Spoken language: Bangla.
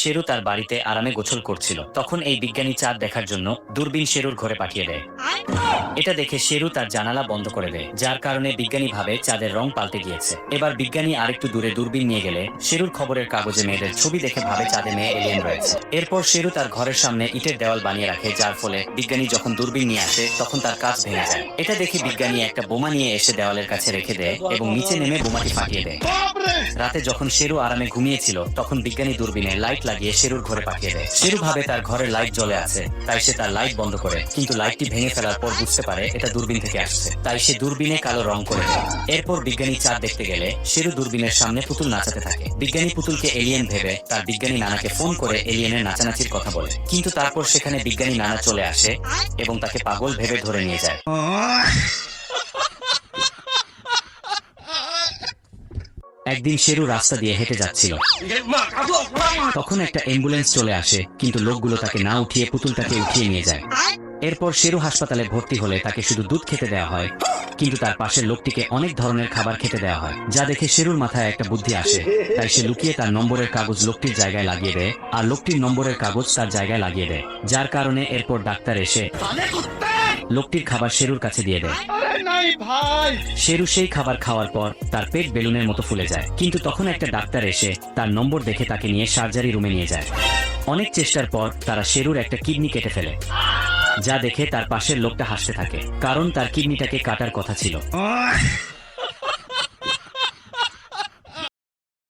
শেরু তার বাড়িতে আরামে গোছল করছিল। তখন এই বিজ্ঞানী চাঁদ দেখার জন্য দূরবীন শেরুর ঘরে পাঠিয়ে দেয়। এটা দেখে শেরু তার জানালা বন্ধ করে দেয়, যার কারণে বিজ্ঞানী ভাবে চাঁদের রং পাল্টে গিয়েছে। এবার বিজ্ঞানী আরেকটু দূরে দূরবীন নিয়ে গেলে, শেরুর খবরের কাগজে মেয়েদের ছবি দেখে ভাবে চাঁদে মেয়ে এলিয়েন রয়েছে। এরপর শেরু তার ঘরের সামনে ইটের দেওয়াল বানিয়ে রাখে, যার ফলে বিজ্ঞানী যখন দূরবীন নিয়ে আসে, তখন তার কাজ ভেঙে যায়। এটা দেখে বিজ্ঞানী একটা বোমা নিয়ে এসে দেওয়ালের কাছে রেখে দেয় এবং নিচে নেমে বোমাটি ফাটিয়ে দেয়। রাতে যখন শেরু আরামে ঘুমিয়েছিল, তখন বিজ্ঞানী দূরবীনে লাইট লাগিয়ে শেরুর ঘরে পাঠিয়ে দেয়। শেরু ভাবে তার ঘরের লাইট জ্বলে আছে। তাই সে তার লাইট বন্ধ করে। কিন্তু লাইটটি ভেঙে ফেলার পর বুঝতে পারে এটা দূরবীন থেকে আসছে। তাই সে দূরবীনে কালো রং করে দেয়। এরপর বিজ্ঞানী চাঁদ দেখতে গেলে শেরু দূরবীনের সামনে পুতুল নাচাতে থাকে। বিজ্ঞানী পুতুলকে এলিয়েন ভেবে তার বিজ্ঞানী নানাকে ফোন করে এলিয়েনের নাচানাচির কথা বলে। কিন্তু তারপর সেখানে বিজ্ঞানী নানা চলে আসে এবং তাকে পাগল ভেবে ধরে নিয়ে যায়। একদিন শেরু রাস্তা দিয়ে হেঁটে যাচ্ছিল। তখন একটা অ্যাম্বুলেন্স চলে আসে, কিন্তু লোকগুলো তাকে না উঠিয়ে পুতুলটাকে উঠিয়ে নিয়ে যায়। এরপর শেরু হাসপাতালে ভর্তি হলে তাকে শুধু দুধ খেতে দেওয়া হয়। কিন্তু তার পাশের লোকটিকে অনেক ধরনের খাবার খেতে দেওয়া হয় যা দেখে শেরুর মাথায় একটা বুদ্ধি আসে। তাই সে লুকিয়ে তার নম্বরের কাগজ লোকটির জায়গায় লাগিয়ে দেয় আর লোকটির নম্বরের কাগজ তার জায়গায় লাগিয়ে দেয় যার কারণে এরপর ডাক্তার এসে লোকটির খাবার শেরুর কাছে দিয়ে দেয়। শেরু সেই খাবার খাওয়ার পর তার পেট বেলুনের মতো ফুলে যায় কিন্তু তখন একটা ডাক্তার এসে তার নম্বর দেখে তাকে নিয়ে সার্জারি রুমে নিয়ে যায়। অনেক চেষ্টার পর তারা শেরুর একটা কিডনি কেটে ফেলে। যা দেখে তার পাশের লোকটা হাসতে থাকে কারণ তার কিডনিটাকে কাটার কথা ছিল।